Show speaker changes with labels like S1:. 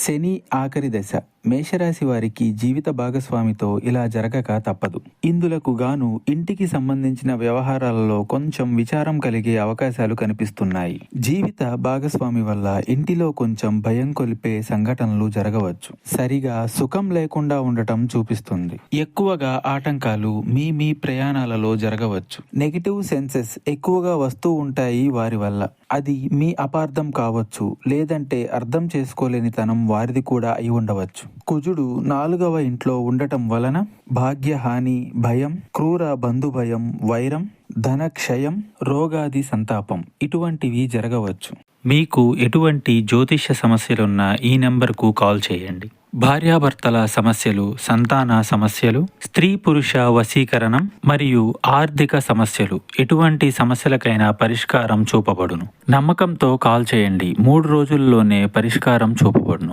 S1: శని ఆఖరి దశ. మేషరాశి వారికి జీవిత భాగస్వామితో ఇలా జరగక తప్పదు. ఇందులకు గాను ఇంటికి సంబంధించిన వ్యవహారాలలో కొంచెం విచారం కలిగే అవకాశాలు కనిపిస్తున్నాయి. జీవిత భాగస్వామి వల్ల ఇంటిలో కొంచెం భయం కొలిపే సంఘటనలు జరగవచ్చు. సరిగా సుఖం లేకుండా ఉండటం చూపిస్తుంది. ఎక్కువగా ఆటంకాలు మీ మీ ప్రయాణాలలో జరగవచ్చు. నెగిటివ్ సెన్సెస్ ఎక్కువగా వస్తూ ఉంటాయి వారి వల్ల. అది మీ అపార్థం కావచ్చు లేదంటే అర్థం చేసుకోలేని తనం వారిది కూడా అయి ఉండవచ్చు. కుజుడు నాలుగవ ఇంట్లో ఉండటం వలన భాగ్యహాని భయం క్రూర బంధుభయం వైరం ధనక్షయం రోగాది సంతాపం ఇటువంటివి జరగవచ్చు. మీకు ఎటువంటి జ్యోతిష్య సమస్యలున్నా ఈ నెంబర్కు కాల్ చేయండి. భార్యాభర్తల సమస్యలు సంతాన సమస్యలు స్త్రీ పురుష వశీకరణం మరియు ఆర్థిక సమస్యలు ఎటువంటి సమస్యలకైనా పరిష్కారం చూపబడును. నమ్మకంతో కాల్ చేయండి. మూడు రోజుల్లోనే పరిష్కారం చూపబడును.